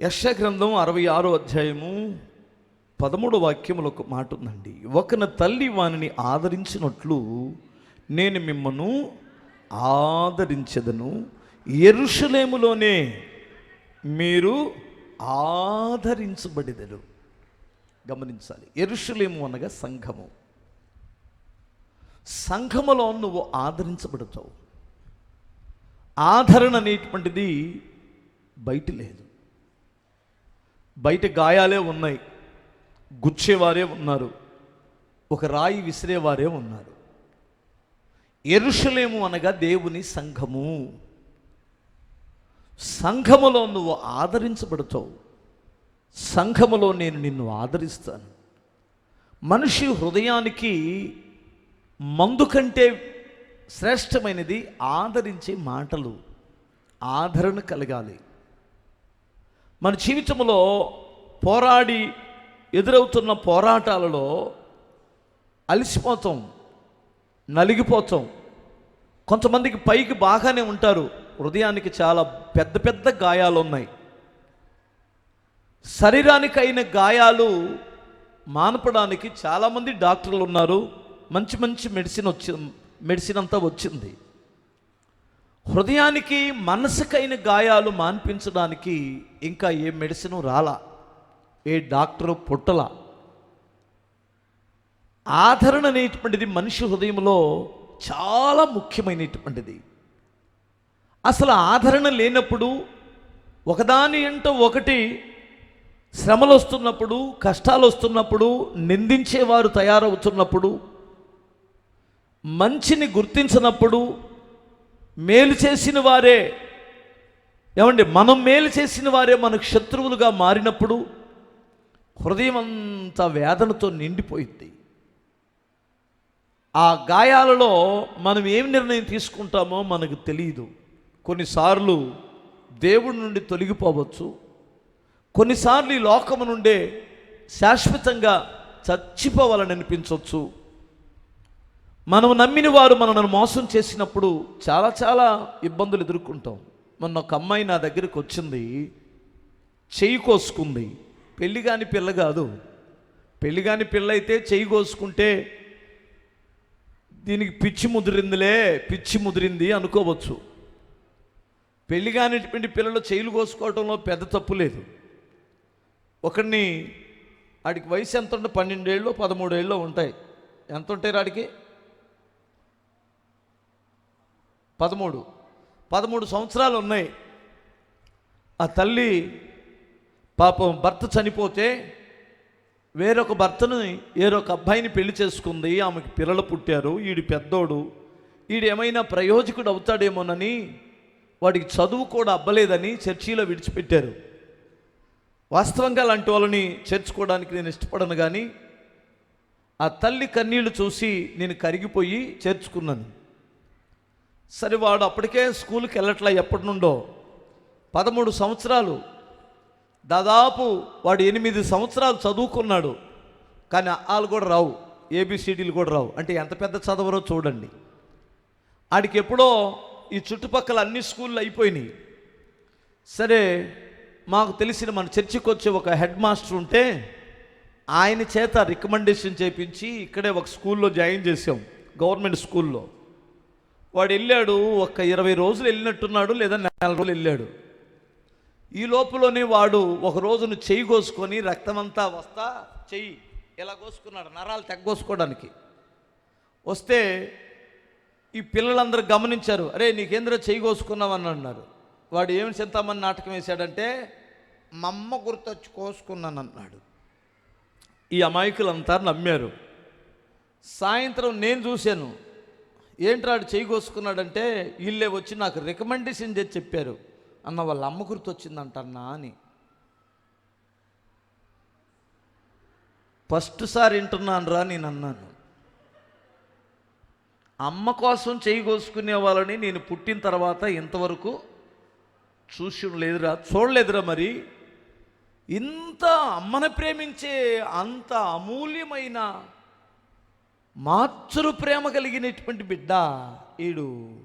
యశగ్రంథం అరవై ఆరో అధ్యాయము పదమూడు వాక్యములు ఒక మాట ఉందండి. ఒకన తల్లి వానిని ఆదరించినట్లు నేను మిమ్మను ఆదరించదను. ఎరుషలేములోనే మీరు ఆదరించబడిదరు. గమనించాలి. ఎరుషలేము అనగా సంఘము. సంఘములో నువ్వు ఆదరించబడతావు. ఆదరణ అనేటువంటిది బయట లేదు. బయట గాయాలే ఉన్నాయి గుచ్చేవారే ఉన్నారు ఒక రాయి విసిరేవారే ఉన్నారు. ఎరుషలేము అనగా దేవుని సంఘము. సంఘములో నువ్వు ఆదరించబడతావు సంఘములో నేను నిన్ను ఆదరిస్తాను. మనిషి హృదయానికి మందు కంటే శ్రేష్టమైనది ఆదరించే మాటలు ఆదరణ కలగాలి. మన జీవితంలో పోరాడి ఎదురవుతున్న పోరాటాలలో అలసిపోతాం నలిగిపోతాం. కొంతమందికి పైకి బాగానే ఉంటారు. హృదయానికి చాలా పెద్ద పెద్ద గాయాలు ఉన్నాయి. శరీరానికి అయిన గాయాలు మానపడానికి చాలామంది డాక్టర్లు ఉన్నారు. మంచి మంచి మెడిసిన్ వచ్చి మెడిసిన్ అంతా వచ్చింది. హృదయానికి మనసుకైన గాయాలు మాన్పించడానికి ఇంకా ఏ మెడిసిన్ రాలా ఏ డాక్టరు పుట్టల. ఆదరణ అనేటువంటిది మనిషి హృదయంలో చాలా ముఖ్యమైనటువంటిది. అసలు ఆదరణ లేనప్పుడు ఒకదాని అంటూ ఒకటి శ్రమలు వస్తున్నప్పుడు కష్టాలు వస్తున్నప్పుడు నిందించేవారు తయారవుతున్నప్పుడు మంచిని గుర్తించినప్పుడు మేలు చేసిన వారే ఏమండి మనం మేలు చేసిన వారే మనకు శత్రువులుగా మారినప్పుడు హృదయం అంతా వేదనతో నిండిపోయింది ఆ గాయాలలో మనం ఏం నిర్ణయం తీసుకుంటామో మనకు తెలియదు కొన్నిసార్లు దేవుడి నుండి తొలగిపోవచ్చు. కొన్నిసార్లు ఈ లోకము నుండే శాశ్వతంగా చచ్చిపోవాలని అనిపించవచ్చు. మనం నమ్మిన వారు మనల్ని మోసం చేసినప్పుడు చాలా చాలా ఇబ్బందులు ఎదుర్కొంటాం. మొన్న ఒక అమ్మాయి నా దగ్గరికి వచ్చింది చెయ్యి కోసుకుంది. పెళ్ళి కాని పిల్ల కాదు. పెళ్ళి కాని పిల్ల అయితే చెయ్యి కోసుకుంటే దీనికి పిచ్చి ముదిరిందిలే పిచ్చి ముదిరింది అనుకోవచ్చు. పెళ్ళి కానిటువంటి పిల్లలు చెయ్యిలు కోసుకోవడంలో పెద్ద తప్పు లేదు. ఒకడిని ఆడికి వయసు ఎంత ఉంటే పన్నెండేళ్ళు పదమూడేళ్ళు ఉంటాయి. ఎంత ఉంటాయి ఆడికి పదమూడు. పదమూడు సంవత్సరాలు ఉన్నాయి. ఆ తల్లి పాపం భర్త చనిపోతే వేరొక భర్తను వేరొక అబ్బాయిని పెళ్ళి చేసుకుంది. ఆమెకి పిల్లలు పుట్టారు. ఈడు పెద్దోడు. ఈడు ఏమైనా ప్రయోజకుడు అవుతాడేమోనని వాడికి చదువు కూడా అబ్బలేదని చర్చిలో విడిచిపెట్టారు. వాస్తవంగా అలాంటి వాళ్ళని చేర్చుకోవడానికి నేను ఇష్టపడను కానీ ఆ తల్లి కన్నీళ్ళు చూసి నేను కరిగిపోయి చేర్చుకున్నాను. సరే వాడు అప్పటికే స్కూల్కి వెళ్ళట్లా ఎప్పటి నుండో? పదమూడు సంవత్సరాలు. దాదాపు వాడు ఎనిమిది సంవత్సరాలు చదువుకున్నాడు. కానీ వాళ్ళు కూడా రావు. ఏబిసిడీలు కూడా రావు. అంటే ఎంత పెద్ద చదవరో చూడండి. ఆడికి ఎప్పుడో ఈ చుట్టుపక్కల అన్ని స్కూళ్ళు అయిపోయినాయి. సరే మాకు తెలిసిన మన చర్చికి వచ్చే ఒక హెడ్ మాస్టర్ ఉంటే ఆయన చేత రికమెండేషన్ చేపించి ఇక్కడే ఒక స్కూల్లో జాయిన్ చేసాం గవర్నమెంట్ స్కూల్లో. వాడు వెళ్ళాడు ఒక ఇరవై రోజులు వెళ్ళినట్టున్నాడు లేదా నెల రోజులు వెళ్ళాడు. ఈ లోపలనే వాడు ఒక రోజును చెయ్యి కోసుకొని రక్తమంతా వస్తా చెయ్యి ఇలా కోసుకున్నాడు నరాలు తెగ్గోసుకోవడానికి వస్తే ఈ పిల్లలందరూ గమనించారు అరే నీకేంద్ర చెయ్యి కోసుకున్నావని అన్నారు. వాడు ఏమి చింతామని నాటకం వేశాడంటే మా అమ్మ గుర్తొచ్చి కోసుకున్నాను అన్నాడు. ఈ అమాయకులంతా నమ్మారు. సాయంత్రం నేను చూశాను ఏంట్రాడు చేయి కోసుకున్నాడంటే వీళ్ళే వచ్చి నాకు రికమెండేషన్ చేసి చెప్పారు. అన్న వాళ్ళ అమ్మ గుర్తు వచ్చిందంటన్నా అని. ఫస్ట్ సారి వింటున్నాను రా నేను అన్నాను. అమ్మ కోసం చేయి కోసుకునే వాళ్ళని నేను పుట్టిన తర్వాత ఇంతవరకు చూసి లేదురా చూడలేదురా మరి. ఇంత అమ్మని ప్రేమించే అంత అమూల్యమైన మాతృ ప్రేమ కలిగినటువంటి బిడ్డ ఈడు.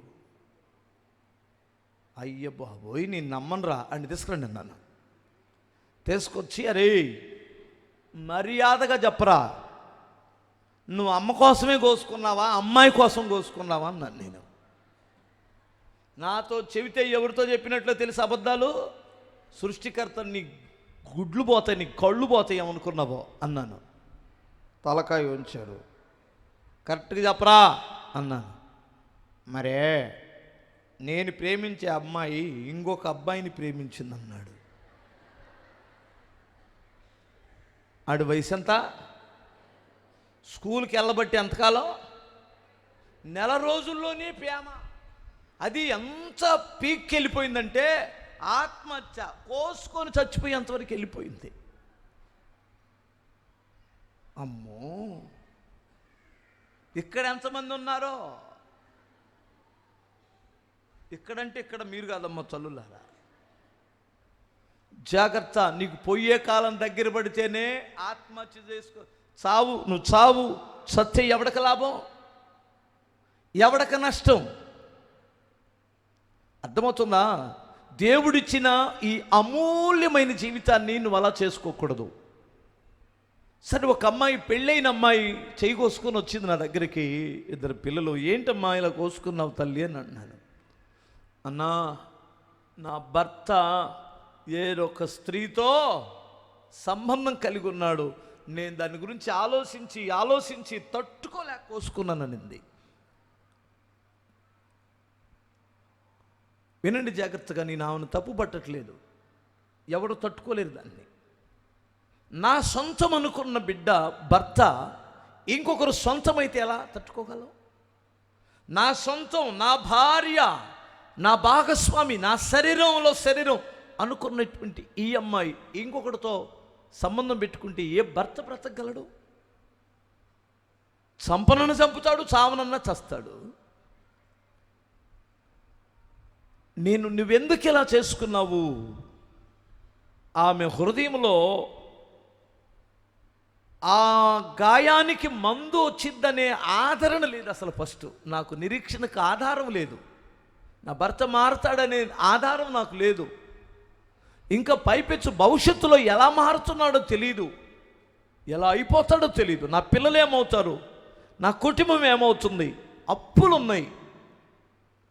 అయ్య బాబోయ్ నేను నమ్మనురా. అని తీసుకురండి అన్నాను తీసుకొచ్చి అరే మర్యాదగా చెప్పరా. నువ్వు అమ్మ కోసమే కోసుకున్నావా అమ్మాయి కోసం కోసుకున్నావా అన్నాను నేను. నాతో చెబితే ఎవరితో చెప్పినట్లు తెలిసి అబద్ధాలు? సృష్టికర్త నీ గుడ్లు పోతాయి నీ కళ్ళు పోతాయి ఏమనుకున్నావో అన్నాను. తలకాయ ఉంచాడు కరెక్ట్గా చెప్పరా అన్నాను. మరే నేను ప్రేమించే అమ్మాయి ఇంకొక అబ్బాయిని ప్రేమించింది అన్నాడు ఆడు వయసు ఎంత? స్కూల్కి వెళ్ళబట్టి ఎంతకాలం? నెల రోజుల్లోనే ప్రేమ. అది ఎంత పీక్కి వెళ్ళిపోయిందంటే ఆత్మహత్య కోసుకొని చచ్చిపోయేంతవరకు వెళ్ళిపోయింది. అమ్మో! ఇక్కడ ఎంతమంది ఉన్నారో? ఇక్కడంటే ఇక్కడ మీరు కాదమ్మా చల్లులారా. జాగ్రత్త నీకు పోయే కాలం దగ్గర పడితేనే ఆత్మహత్య చేసుకో. చావు నువ్వు చావు. సత్య ఎవడక లాభం? ఎవడక నష్టం? అర్థమవుతుందా? దేవుడిచ్చిన ఈ అమూల్యమైన జీవితాన్ని నువ్వు అలా చేసుకోకూడదు. సరే ఒక అమ్మాయి పెళ్ళైన అమ్మాయి చేయి కోసుకొని వచ్చింది నా దగ్గరికి. ఇద్దరు పిల్లలు ఏంటమ్మా ఇలా కోసుకున్నావు తల్లి? అని అన్నాను అన్నా నా భర్త ఏదొక స్త్రీతో సంబంధం కలిగి ఉన్నాడు. నేను దాని గురించి ఆలోచించి ఆలోచించి తట్టుకోలేక కోసుకున్నాననింది వినండి జాగ్రత్తగా నేను ఆమెను తప్పు పట్టట్లేదు ఎవరు తట్టుకోలేరు దాన్ని. నా సొంతం అనుకున్న బిడ్డ భర్త ఇంకొకరు సొంతమైతే ఎలా తట్టుకోగలం? నా సొంతం నా భార్య నా భాగస్వామి నా శరీరంలో శరీరం అనుకున్నటువంటి ఈ అమ్మాయి ఇంకొకటితో సంబంధం పెట్టుకుంటే ఏ భర్త బ్రతకగలడు? చంపనను చంపుతాడు చావనన్న చస్తాడు. నేను నువ్వెందుకు ఇలా చేసుకున్నావు? ఆమె హృదయంలో ఆ గాయానికి మందు వచ్చిందనే ఆదరణ లేదు అసలు ఫస్ట్. నాకు నిరీక్షణకు ఆధారం లేదు. నా భర్త మారుతాడనే ఆధారం నాకు లేదు. ఇంకా పైపెచ్చు భవిష్యత్తులో ఎలా మారుతున్నాడో తెలియదు ఎలా అయిపోతాడో తెలియదు నా పిల్లలు ఏమవుతారు? నా కుటుంబం ఏమవుతుంది? అప్పులు ఉన్నాయి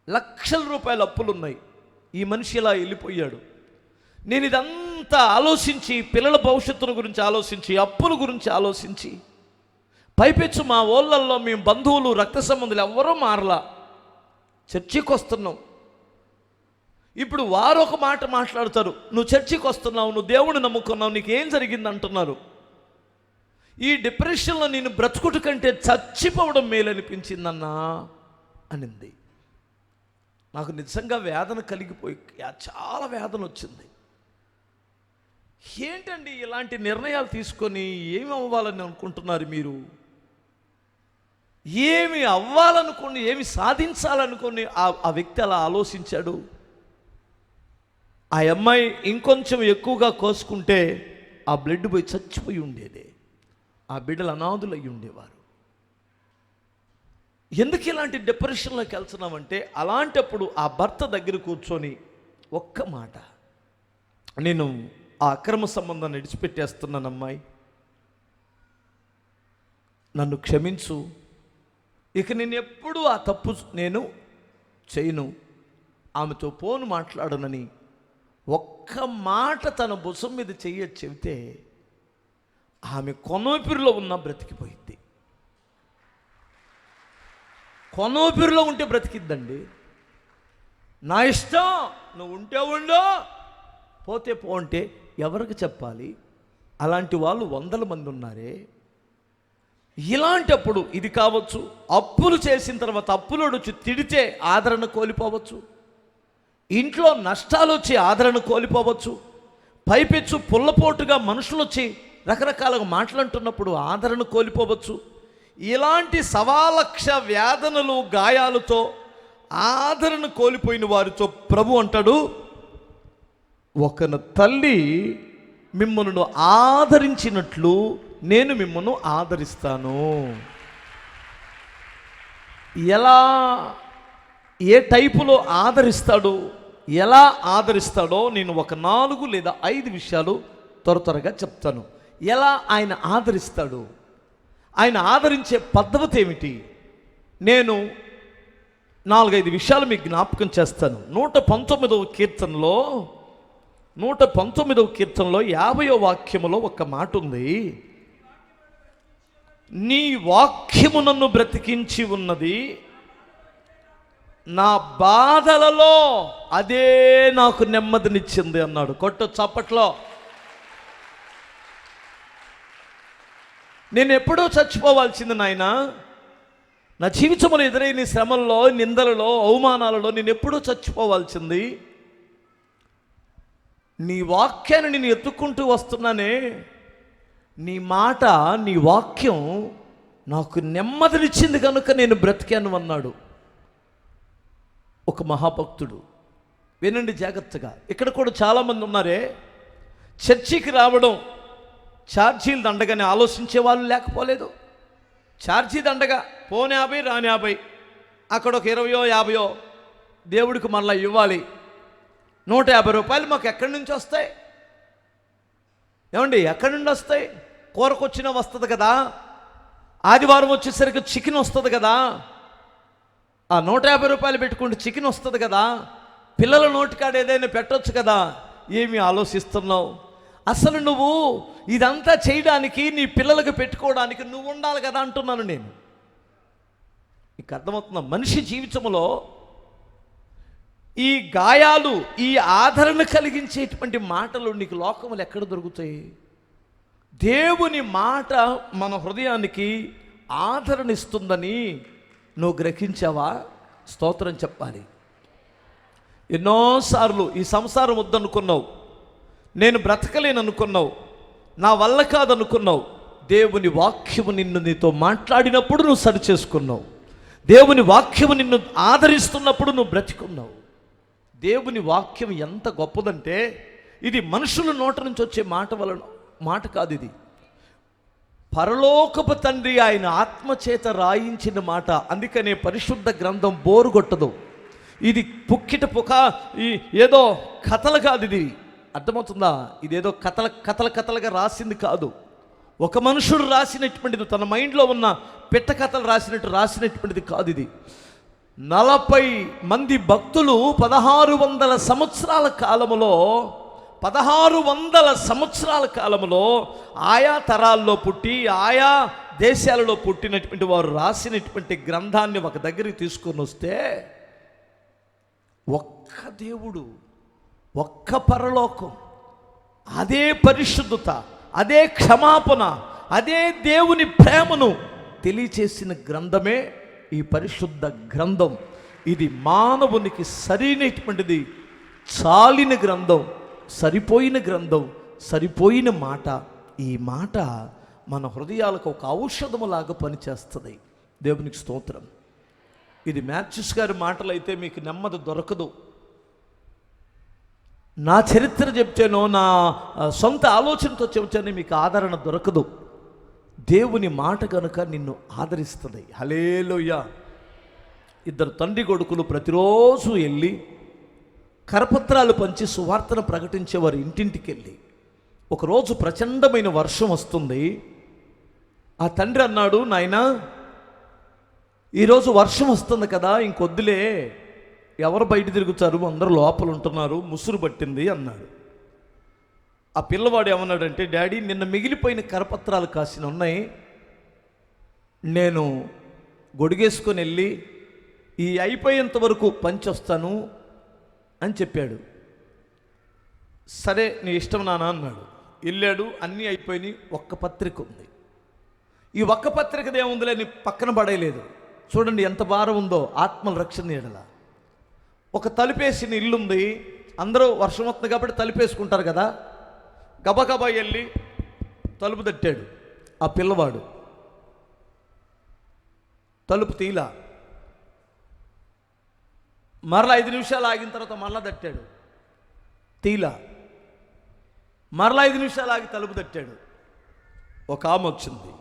లక్షల రూపాయల అప్పులు ఉన్నాయి ఈ మనిషి ఇలా వెళ్ళిపోయాడు. నేను ఇదంతా ఆలోచించి పిల్లల భవిష్యత్తును గురించి ఆలోచించి అప్పుల గురించి ఆలోచించి పైపెచ్చు మా ఓళ్ళల్లో మేము బంధువులు రక్త సంబంధులు ఎవరూ మారలా. చర్చికి వస్తున్నాం ఇప్పుడు వారు ఒక మాట మాట్లాడతారు నువ్వు చర్చికి వస్తున్నావు నువ్వు దేవుని నమ్ముకున్నావు నీకు ఏం జరిగింది? అంటున్నారు. ఈ డిప్రెషన్లో నేను బ్రతుకుట కంటే చచ్చిపోవడం మేలనిపించిందన్నా అనింది. నాకు నిజంగా వేదన కలిగిపోయి చాలా వేదన వచ్చింది ఏంటండి ఇలాంటి నిర్ణయాలు తీసుకొని ఏమి అవ్వాలని అనుకుంటున్నారు మీరు? ఏమి అవ్వాలనుకుని ఏమి సాధించాలనుకుని ఆ ఆ వ్యక్తి అలా ఆలోచించాడు? ఆ అమ్మాయి ఇంకొంచెం ఎక్కువగా కోసుకుంటే ఆ బ్లడ్ పోయి చచ్చిపోయి ఉండేది. ఆ బిడ్డలు అనాథులు అయి ఉండేవారు. ఎందుకు ఇలాంటి డిప్రెషన్లోకి వెళ్తున్నామంటే అలాంటప్పుడు ఆ భర్త దగ్గర కూర్చొని ఒక్క మాట. నేను ఆ అక్రమ సంబంధాన్ని విడిచిపెట్టేస్తున్నాను అమ్మాయి. నన్ను క్షమించు. ఇక నేను ఎప్పుడూ ఆ తప్పు నేను చేయను. ఆమెతో పోను మాట్లాడనని ఒక్క మాట తన భుసం మీద చెయ్య చెబితే ఆమె కొనోపిరిలో ఉన్న బ్రతికిపోయింది కొనోపిరిలో ఉంటే బ్రతికిద్దండి. నా ఇష్టం నువ్వు ఉంటే ఉండు పోతే పో అంటే ఎవరికి చెప్పాలి? అలాంటి వాళ్ళు వందల మంది ఉన్నారే. ఇలాంటప్పుడు ఇది కావచ్చు అప్పులు చేసిన తర్వాత అప్పులోడు వచ్చి తిడితే ఆదరణ కోల్పోవచ్చు. ఇంట్లో నష్టాలు వచ్చి ఆదరణ కోల్పోవచ్చు. పైపెచ్చు పుల్లపోటుగా మనుషులు వచ్చి రకరకాలుగా మాట్లాడుతున్నప్పుడు ఆదరణ కోల్పోవచ్చు. ఇలాంటి సవాలక్ష వేదనలు గాయాలతో ఆదరణ కోల్పోయిన వారితో ప్రభు అంటాడు ఒకన తల్లి మిమ్మల్ని ఆదరించినట్లు నేను మిమ్మల్ని ఆదరిస్తాను. ఎలా ఏ టైపులో ఆదరిస్తాడో ఎలా ఆదరిస్తాడో నేను ఒక నాలుగు లేదా ఐదు విషయాలు త్వర త్వరగా చెప్తాను. ఎలా ఆయన ఆదరిస్తాడు? ఆయన ఆదరించే పద్ధతి ఏమిటి? నేను నాలుగైదు విషయాలు మీకు జ్ఞాపకం చేస్తాను. నూట పంతొమ్మిదవ కీర్తనలో నూట పంతొమ్మిదవ కీర్తనలో యాభయో వాక్యములో ఒక మాట ఉంది నీ వాక్యము నన్ను బ్రతికించి ఉన్నది. నా బాధలలో అదే నాకు నెమ్మదినిచ్చింది అన్నాడు. కొట్టు చప్పట్లో. నేను ఎప్పుడూ చచ్చిపోవాల్సింది నాయన. నా జీవితంలో ఎదురైన శ్రమల్లో నిందలలో అవమానాలలో నేను ఎప్పుడూ చచ్చిపోవాల్సింది. నీ వాక్యాన్ని నేను ఎత్తుకుంటూ వస్తున్నానే నీ మాట నీ వాక్యం నాకు నెమ్మదినిచ్చింది కనుక నేను బ్రతికాను అన్నాడు ఒక మహాభక్తుడు. వినండి జాగ్రత్తగా. ఇక్కడ కూడా చాలామంది ఉన్నారే చర్చికి రావడం ఛార్జీలు దండగానే ఆలోచించే వాళ్ళు లేకపోలేదు. ఛార్జీ దండగా పోని యాభై రాని యాభై అక్కడ ఒక ఇరవయో యాభయో దేవుడికి మళ్ళీ ఇవ్వాలి. నూట యాభై రూపాయలు మాకు ఎక్కడి నుంచి వస్తాయి? ఏమండి ఎక్కడి నుండి వస్తాయి? కూరకొచ్చినా వస్తుంది కదా? ఆదివారం వచ్చేసరికి చికెన్ వస్తుంది కదా? ఆ నూట యాభై రూపాయలు పెట్టుకుంటే చికెన్ వస్తుంది కదా? పిల్లల నోటికాడ ఏదైనా పెట్టొచ్చు కదా? ఏమి ఆలోచిస్తున్నావు? అసలు నువ్వు ఇదంతా చేయడానికి నీ పిల్లలకు పెట్టుకోవడానికి నువ్వు ఉండాలి కదా అంటున్నాను నేను. నీకు అర్థమవుతున్నా మనిషి జీవితంలో ఈ గాయాలు ఈ ఆదరణ కలిగించేటువంటి మాటలు నీకు లోకములు ఎక్కడ దొరుకుతాయి? దేవుని మాట మన హృదయానికి ఆదరణ ఇస్తుందని నువ్వు గ్రహించావా? స్తోత్రం చెప్పాలి. ఎన్నోసార్లు ఈ సంసారం వద్దనుకున్నావు. నేను బ్రతకలేననుకున్నావు. నా వల్ల కాదనుకున్నావు. దేవుని వాక్యము నిన్ను నీతో మాట్లాడినప్పుడు నువ్వు సరి చేసుకున్నావు దేవుని వాక్యము నిన్ను ఆదరిస్తున్నప్పుడు నువ్వు బ్రతికున్నావు. దేవుని వాక్యం ఎంత గొప్పదంటే ఇది మనుషుల నోట నుంచి వచ్చే మాట వలన మాట కాదు ఇది. పరలోకపు తండ్రి ఆయన ఆత్మచేత రాయించిన మాట అందుకనే పరిశుద్ధ గ్రంథం బోరుగొట్టదు ఇది పుక్కిట పుక ఈ ఏదో కథలు కాదు ఇది. అర్థమవుతుందా? ఇదేదో కథల కథల కథలుగా రాసింది కాదు. ఒక మనుషుడు రాసినటువంటిది తన మైండ్లో ఉన్న పెట్ట కథలు రాసినట్టు రాసినటువంటిది కాదు ఇది. నలభై మంది భక్తులు పదహారు వందల సంవత్సరాల కాలములో పదహారు వందల సంవత్సరాల కాలములో ఆయా తరాల్లో పుట్టి ఆయా దేశాలలో పుట్టినటువంటి వారు రాసినటువంటి గ్రంథాన్ని ఒక దగ్గరికి తీసుకొని వస్తే ఒక్క దేవుడు ఒక్క పరలోకం అదే పరిశుద్ధత అదే క్షమాపణ అదే దేవుని ప్రేమను తెలియచేసిన గ్రంథమే ఈ పరిశుద్ధ గ్రంథం. ఇది మానవునికి సరైనటువంటిది చాలిన గ్రంథం సరిపోయిన గ్రంథం సరిపోయిన మాట. ఈ మాట మన హృదయాలకు ఒక ఔషధములాగా పనిచేస్తుంది. దేవునికి స్తోత్రం. ఇది మ్యాథ్యూస్ గారి మాటలు అయితే మీకు నెమ్మది దొరకదు. నా చరిత్ర చెప్తేనో నా సొంత ఆలోచనతో చెప్తాను మీకు ఆదరణ దొరకదు. దేవుని మాట కనుక నిన్ను ఆదరిస్తుంది. హలేలోయ ఇద్దరు తండ్రి కొడుకులు ప్రతిరోజు వెళ్ళి కరపత్రాలు పంచి సువార్తను ప్రకటించేవారు ఇంటింటికి వెళ్ళి ఒకరోజు ప్రచండమైన వర్షం వస్తుంది. ఆ తండ్రి అన్నాడు నాయనా ఈరోజు వర్షం వస్తుంది కదా ఇంకొద్దులే. ఎవరు బయట తిరుగుతారు? అందరు లోపల ఉంటున్నారు ముసురు పట్టింది అన్నాడు. ఆ పిల్లవాడు ఏమన్నాడంటే డాడీ నిన్న మిగిలిపోయిన కరపత్రాలు కాసిన ఉన్నాయి నేను గొడిగేసుకొని వెళ్ళి ఈ అయిపోయేంత వరకు పంచొస్తాను అని చెప్పాడు. సరే నీ ఇష్టం నానా అన్నాడు. వెళ్ళాడు అన్నీ అయిపోయినాయి ఒక్క పత్రిక ఉంది. ఈ ఒక్క పత్రికది ఏముందిలే నీ పక్కన పడేయలేదు. చూడండి ఎంత భారం ఉందో ఆత్మల రక్షణ ఎడల ఒక తలుపేసిన ఇల్లుంది అందరూ వర్షం వస్తుంది కాబట్టి తలుపేసుకుంటారు కదా. గబగబా వెళ్ళి తలుపు తట్టాడు. ఆ పిల్లవాడు. తలుపు తీలా. మరలా ఐదు నిమిషాలు ఆగిన తర్వాత మరలా తట్టాడు. తీలా. మరలా ఐదు నిమిషాలు ఆగి తలుపు తట్టాడు. ఒక ఆమె వచ్చింది.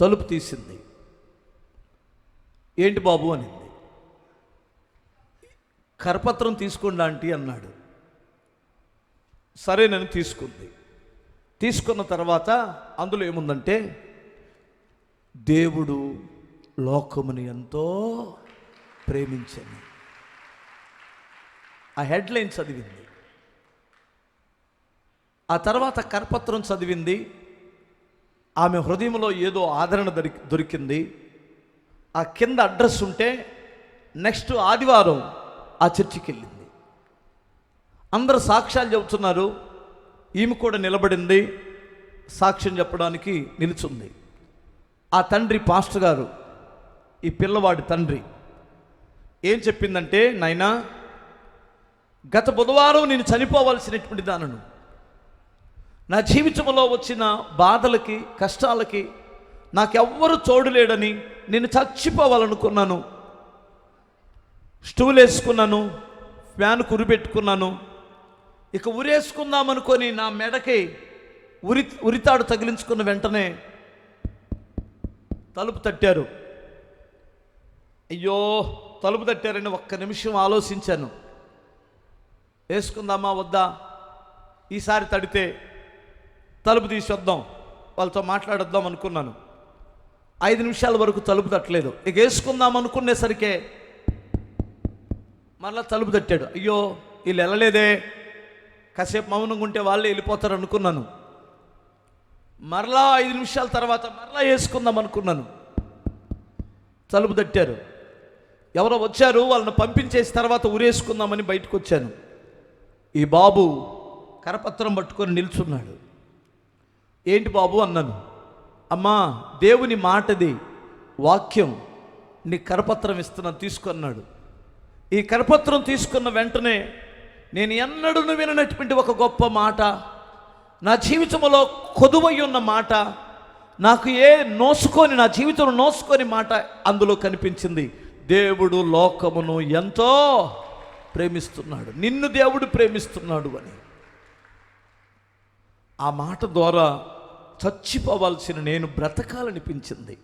తలుపు తీసింది. ఏంటి బాబు అనింది. కరపత్రం తీసుకోండి ఆంటీ అన్నాడు. సరేనని తీసుకుంది. తీసుకున్న తర్వాత అందులో ఏముందంటే దేవుడు లోకముని ఎంతో ప్రేమించని. ఆ హెడ్లైన్ చదివింది. ఆ తర్వాత కరపత్రం చదివింది. ఆమె హృదయంలో ఏదో ఆదరణ దొరి దొరికింది. ఆ కింద అడ్రస్ ఉంటే నెక్స్ట్ ఆదివారం ఆ చర్చికి వెళ్ళింది అందరు సాక్ష్యాలు చెబుతున్నారు. ఈమె కూడా నిలబడింది. సాక్ష్యం చెప్పడానికి నిలుచుంది. ఆ తండ్రి పాస్టర్ గారు ఈ పిల్లవాడి తండ్రి ఏం చెప్పిందంటే నాయనా గత బుధవారం నేను చనిపోవాల్సినటువంటి దానను నా జీవితంలో వచ్చిన బాధలకి కష్టాలకి నాకెవ్వరు తోడులేడని నేను చచ్చిపోవాలనుకున్నాను. స్టూల్ వేసుకున్నాను ఫ్యాన్ కురిపెట్టుకున్నాను ఇక ఉరేసుకుందామనుకొని నా మెడకి ఉరి ఉరితాడు తగిలించుకున్న వెంటనే తలుపు తట్టారు. అయ్యో తలుపు తట్టారని ఒక్క నిమిషం ఆలోచించాను. వేసుకుందామా వద్దా? ఈసారి తడితే తలుపు తీసి వద్దాం వాళ్ళతో మాట్లాడొద్దాం అనుకున్నాను. ఐదు నిమిషాల వరకు తలుపు తట్టలేదు. ఇక వేసుకుందాం అనుకునేసరికే మరలా తలుపు తట్టాడు. అయ్యో వీళ్ళు వెళ్ళలేదే. కాసేపు మౌనంగా ఉంటే వాళ్ళే వెళ్ళిపోతారు అనుకున్నాను మరలా ఐదు నిమిషాల తర్వాత మరలా వేసుకుందాం అనుకున్నాను. తలుపు తట్టారు. ఎవరో వచ్చారు వాళ్ళని పంపించేసి తర్వాత ఉరేసుకుందామని బయటకు వచ్చాను ఈ బాబు కరపత్రం పట్టుకొని నిల్చున్నాడు. ఏంటి బాబు అన్నాను. అమ్మా దేవుని మాటది వాక్యం నీ కరపత్రం ఇస్తున్నాను తీసుకున్నాడు ఈ కరపత్రం తీసుకున్న వెంటనే నేను ఎన్నడూ విననటువంటి ఒక గొప్ప మాట. నా జీవితంలో కొదువై ఉన్న మాట. నాకు ఏ నోసుకొని నా జీవితంలో నోసుకొని మాట అందులో కనిపించింది. దేవుడు లోకమును ఎంతో ప్రేమిస్తున్నాడు. నిన్ను దేవుడు ప్రేమిస్తున్నాడు అని. ఆ మాట ద్వారా చచ్చిపోవాల్సిన నేను బ్రతకాలనిపించింది.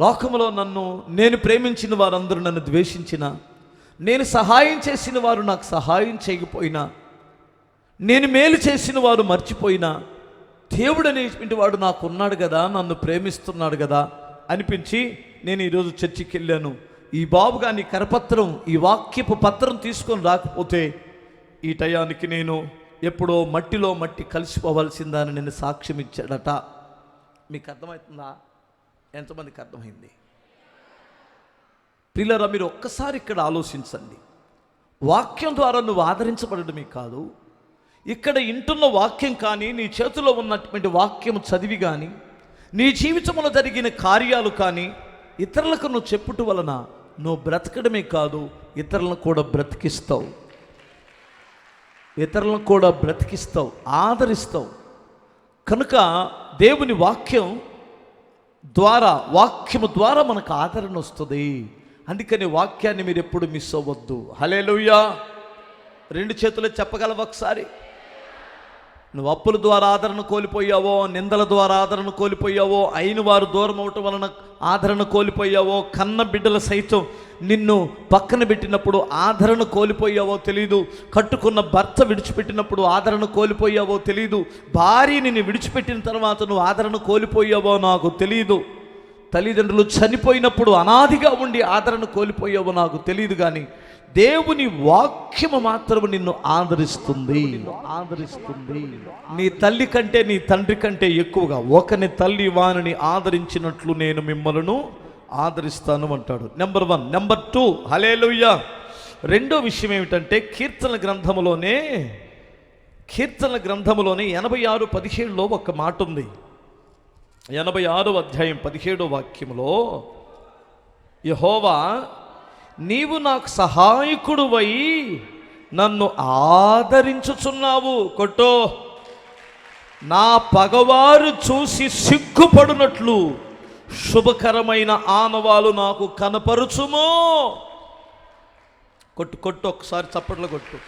లోకములో నన్ను నేను ప్రేమించిన వారందరూ నన్ను ద్వేషించిన నేను సహాయం చేసిన వారు నాకు సహాయం చేయకపోయినా నేను మేలు చేసిన వారు మర్చిపోయినా దేవుడు అనేటువంటి వాడు నాకు ఉన్నాడు కదా నన్ను ప్రేమిస్తున్నాడు కదా అనిపించి నేను ఈరోజు చర్చికి వెళ్ళాను. ఈ బాబు గాని కరపత్రం ఈ వాక్యపు పత్రం తీసుకొని రాకపోతే ఈ టయానికి నేను ఎప్పుడో మట్టిలో మట్టి కలిసిపోవాల్సిందని నేను సాక్ష్యం ఇచ్చాడట మీకు అర్థమవుతుందా? ఎంతమందికి అర్థమైంది? ప్రియులరా మీరు ఒక్కసారి ఇక్కడ ఆలోచించండి. వాక్యం ద్వారా నువ్వు ఆదరించబడటమే కాదు ఇక్కడ ఇంటున్న వాక్యం కానీ నీ చేతిలో ఉన్నటువంటి వాక్యం చదివి కానీ నీ జీవితంలో జరిగిన కార్యాలు కానీ ఇతరులకు నువ్వు చెప్పుట వలన నువ్వు బ్రతకడమే కాదు ఇతరులను కూడా బ్రతికిస్తావు. ఇతరులను కూడా బ్రతికిస్తావు ఆదరిస్తావు. కనుక దేవుని వాక్యం ద్వారా వాక్యము ద్వారా మనకు ఆదరణ వస్తుంది. అందుకని వాక్యాన్ని మీరు ఎప్పుడు మిస్ అవ్వద్దు. హలే రెండు చేతులు చెప్పగలవు ఒకసారి? నువ్వు అప్పుల ద్వారా ఆదరణ కోల్పోయావో నిందల ద్వారా ఆదరణ కోల్పోయావో అయిన వారు దూరం అవటం వలన ఆదరణ కోల్పోయావో కన్న బిడ్డల సైతం నిన్ను పక్కన పెట్టినప్పుడు ఆదరణ కోల్పోయావో తెలియదు కట్టుకున్న భర్త విడిచిపెట్టినప్పుడు ఆదరణ కోల్పోయావో తెలియదు భార్య నిన్ను విడిచిపెట్టిన తర్వాత నువ్వు ఆదరణ కోల్పోయావో నాకు తెలియదు తల్లిదండ్రులు చనిపోయినప్పుడు అనాదిగా ఉండి ఆదరణ కోల్పోయావో నాకు తెలియదు కానీ దేవుని వాక్యము మాత్రము నిన్ను ఆదరిస్తుంది. ఆదరిస్తుంది. నీ తల్లి కంటే నీ తండ్రి కంటే ఎక్కువగా ఒకని తల్లి వానిని ఆదరించినట్లు నేను మిమ్మలను ఆదరిస్తాను అంటాడు. Number one number two hallelujah రెండో విషయం ఏమిటంటే కీర్తన గ్రంథములోనే కీర్తన గ్రంథములోనే ఎనభై ఆరు పదిహేడులో ఒక మాట ఉంది ఎనభై ఆరో అధ్యాయం పదిహేడో వాక్యంలో యహోవా నీవు నాకు సహాయకుడువై నన్ను ఆదరించుచున్నావు. కొట్టో. నా పగవారు చూసి సిగ్గుపడునట్లు శుభకరమైన ఆనవాలు నాకు కనపరుచుమో. కొట్టు కొట్టు ఒకసారి చప్పట్లు కొట్టు.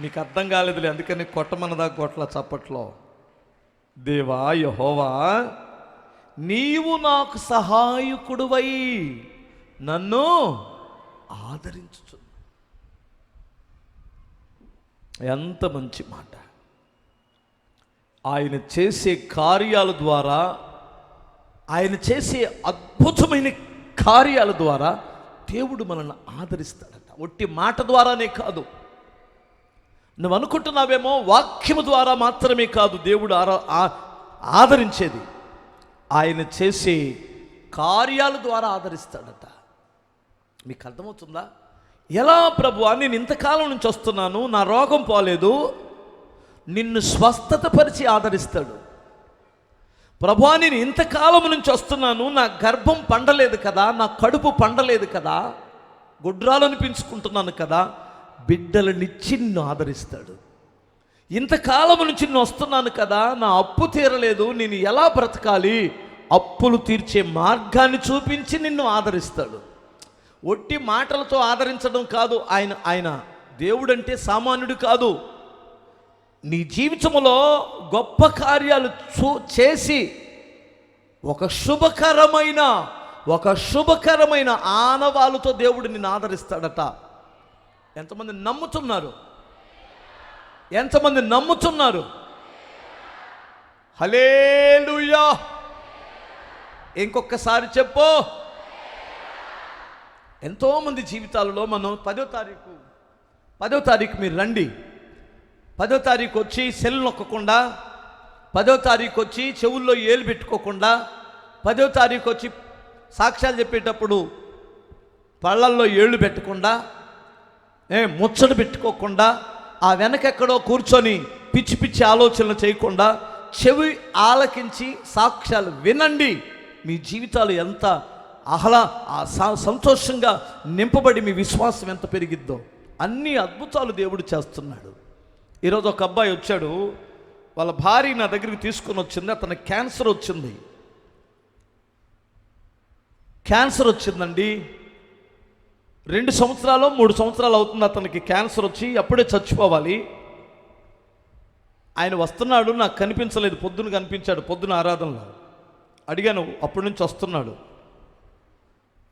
నీకు అర్థం కాలేదులే అందుకని కొట్టమన్నదా కొట్ల చప్పట్లో? దేవా యహోవా నీవు నాకు సహాయకుడువై నన్ను ఆదరించు ఎంత మంచి మాట. ఆయన చేసే కార్యాల ద్వారా ఆయన చేసే అద్భుతమైన కార్యాల ద్వారా దేవుడు మనల్ని ఆదరిస్తాడట. ఒట్టి మాట ద్వారానే కాదు నువ్వు అనుకుంటున్నావేమో వాక్యము ద్వారా మాత్రమే కాదు దేవుడు ఆరా ఆదరించేది. ఆయన చేసే కార్యాల ద్వారా ఆదరిస్తాడట. మీకు అర్థమవుతుందా? ఎలా ప్రభు నేను ఇంతకాలం నుంచి వస్తున్నాను నా రోగం పోలేదు నిన్ను స్వస్థత పరిచి ఆదరిస్తాడు. ప్రభా నేను ఇంతకాలం నుంచి వస్తున్నాను నా గర్భం పండలేదు కదా నా కడుపు పండలేదు కదా గుడ్రాలను పెంచుకుంటున్నాను కదా బిడ్డలనిచ్చి నిన్ను ఆదరిస్తాడు. ఇంతకాలం నుంచి నేను వస్తున్నాను కదా నా అప్పు తీరలేదు నేను ఎలా బ్రతకాలి? అప్పులు తీర్చే మార్గాన్ని చూపించి నిన్ను ఆదరిస్తాడు. ఒట్టి మాటలతో ఆదరించడం కాదు ఆయన ఆయన దేవుడంటే సామాన్యుడు కాదు. నీ జీవితంలో గొప్ప కార్యాలు చూ చేసి ఒక శుభకరమైన ఒక శుభకరమైన ఆనవాళ్ళతో దేవుడు నిన్ను ఆదరిస్తాడట. ఎంతమంది నమ్ముతున్నారు? ఎంతమంది నమ్ముతున్నారు? హలేలుయా ఇంకొకసారి చెప్పు. ఎంతోమంది జీవితాలలో మనం పదో తారీఖు పదో తారీఖు మీరు రండి. పదో తారీఖు వచ్చి సెల్ నొక్కకుండా పదో తారీఖు వచ్చి చెవుల్లో ఏలు పెట్టుకోకుండా పదో తారీఖు వచ్చి సాక్ష్యాలు చెప్పేటప్పుడు పళ్ళల్లో ఏళ్ళు పెట్టకుండా ఏ ముచ్చట పెట్టుకోకుండా ఆ వెనకెక్కడో కూర్చొని పిచ్చి పిచ్చి ఆలోచనలు చేయకుండా చెవి ఆలకించి సాక్ష్యాలు వినండి. మీ జీవితాలు ఎంత ఆహ్లా ఆ స- సంతోషంగా నింపబడి మీ విశ్వాసం ఎంత పెరిగిద్దో అన్ని అద్భుతాలు దేవుడు చేస్తున్నాడు. ఈరోజు ఒక అబ్బాయి వచ్చాడు వాళ్ళ భార్య నా దగ్గరికి తీసుకొని వచ్చింది అతను క్యాన్సర్ వచ్చింది. క్యాన్సర్ వచ్చిందండి. రెండు సంవత్సరాలు మూడు సంవత్సరాలు అవుతుంది అతనికి క్యాన్సర్ వచ్చి అప్పుడే చచ్చిపోవాలి. ఆయన వస్తున్నాడు నాకు కనిపించలేదు పొద్దున కనిపించాడు పొద్దున ఆరాధనలో. అడిగాను అప్పటి నుంచి వస్తున్నాడు.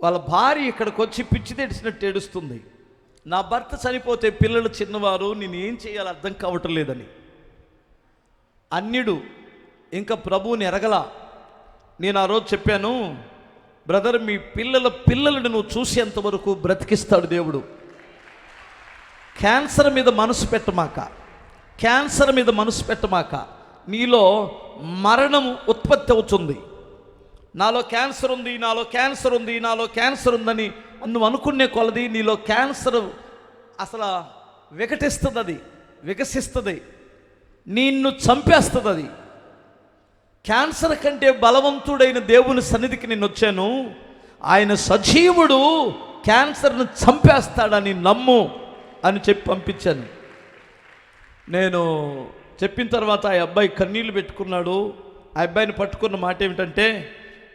వాళ్ళ భార్య ఇక్కడికి వచ్చి పిచ్చి తెడిచినట్టు ఏడుస్తుంది. నా భర్త చనిపోతే పిల్లలు చిన్నవారు నేను ఏం చేయాలో అర్థం కావటం లేదని. అన్యుడు ఇంకా ప్రభువుని ఎరగల? నేను ఆ రోజు చెప్పాను బ్రదర్ మీ పిల్లల పిల్లలను నువ్వు చూసేంత వరకు బ్రతికిస్తాడు దేవుడు. క్యాన్సర్ మీద మనసు పెట్టమాక క్యాన్సర్ మీద మనసు పెట్టమాక నీలో మరణము ఉత్పత్తి అవుతుంది. నాలో క్యాన్సర్ ఉంది నాలో క్యాన్సర్ ఉంది నాలో క్యాన్సర్ ఉందని నువ్వు అనుకునే కొలది నీలో క్యాన్సర్ అసలు వికటిస్తుంది అది వికసిస్తుంది నిన్ను చంపేస్తుంది అది క్యాన్సర్ కంటే బలవంతుడైన దేవుని సన్నిధికి నేను వచ్చాను. ఆయన సజీవుడు క్యాన్సర్ను చంపేస్తాడని నమ్ము అని చెప్పి పంపించాను. నేను చెప్పిన తర్వాత ఆ అబ్బాయి కన్నీళ్ళు పెట్టుకున్నాడు. ఆ అబ్బాయిని పట్టుకున్న మాట ఏమిటంటే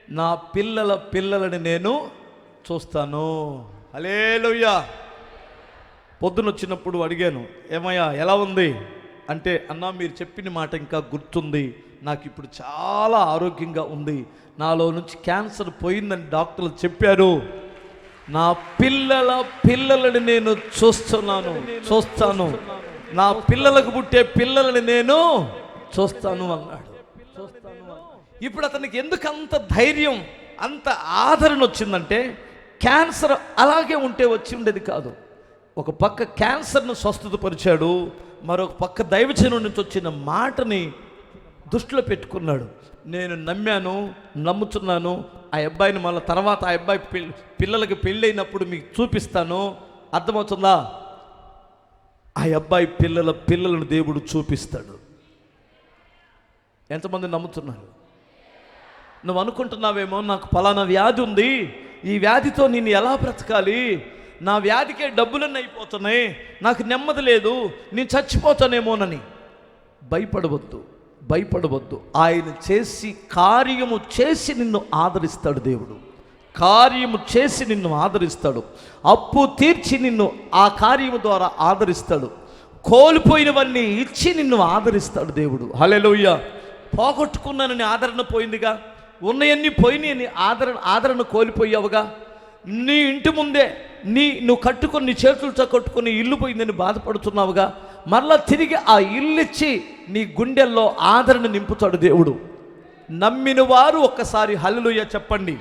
నా పిల్లల పిల్లలని నేను చూస్తాను. అలేలుయ్యా పొద్దున వచ్చినప్పుడు అడిగాను ఏమయ్యా ఎలా ఉంది? అంటే అన్నా మీరు చెప్పిన మాట ఇంకా గుర్తుంది. నాకు ఇప్పుడు చాలా ఆరోగ్యంగా ఉంది. నాలో నుంచి క్యాన్సర్ పోయిందని డాక్టర్లు చెప్పారు. నా పిల్లల పిల్లలని నేను చూస్తున్నాను చూస్తాను. నా పిల్లలకు పుట్టే పిల్లలని నేను చూస్తాను అన్నాడు. చూస్తాను ఇప్పుడు అతనికి ఎందుకు అంత ధైర్యం అంత ఆదరణ వచ్చిందంటే క్యాన్సర్ అలాగే ఉంటే వచ్చి ఉండేది కాదు. ఒక పక్క క్యాన్సర్ను స్వస్థతపరిచాడు మరొక పక్క దైవజనం నుంచి వచ్చిన మాటని దృష్టిలో పెట్టుకున్నాడు. నేను నమ్మాను నమ్ముతున్నాను ఆ అబ్బాయిని మళ్ళీ తర్వాత ఆ అబ్బాయి పిల్లలకి పెళ్ళైనప్పుడు మీకు చూపిస్తాను. అర్థమవుతుందా? ఆ అబ్బాయి పిల్లల పిల్లలను దేవుడు చూపిస్తాడు. ఎంతమంది నమ్ముతున్నారు? నువ్వు అనుకుంటున్నావేమో నాకు పలానా వ్యాధి ఉంది. ఈ వ్యాధితో నేను ఎలా బ్రతకాలి? నా వ్యాధికే డబ్బులన్నీ అయిపోతున్నాయి. నాకు నెమ్మది లేదు. నేను చచ్చిపోతానేమోనని. భయపడవద్దు. భయపడవద్దు. ఆయన చేసి కార్యము చేసి నిన్ను ఆదరిస్తాడు దేవుడు. కార్యము చేసి నిన్ను ఆదరిస్తాడు. అప్పు తీర్చి నిన్ను ఆ కార్యము ద్వారా ఆదరిస్తాడు. కోల్పోయినవన్నీ ఇచ్చి నిన్ను ఆదరిస్తాడు దేవుడు. హలెలుయ్య పోగొట్టుకున్నానని ఆదరణ పోయిందిగా? ఉన్నవన్నీ పోయినాయని ఆదరణ ఆదరణ కోల్పోయావుగా? నీ ఇంటి ముందే నీ నువ్వు కట్టుకొని నీ చేతులతో కట్టుకొని ఇల్లు పోయిందని బాధపడుతున్నావుగా? మరలా తిరిగి ఆ ఇల్లు ఇచ్చి నీ గుండెల్లో ఆదరణ నింపుతాడు దేవుడు. నమ్మిన వారు ఒక్కసారి హల్లుయ చెప్పండి.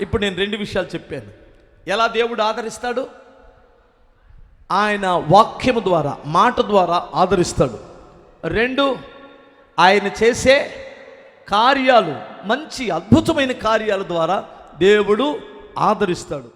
ఇప్పుడు నేను రెండు విషయాలు చెప్పాను. ఎలా దేవుడు ఆదరిస్తాడు? ఆయన వాక్యము ద్వారా మాట ద్వారా ఆదరిస్తాడు. రెండు ఆయన చేసే కార్యాలు మంచి అద్భుతమైన కార్యాల ద్వారా దేవుడు ఆదరిస్తాడు.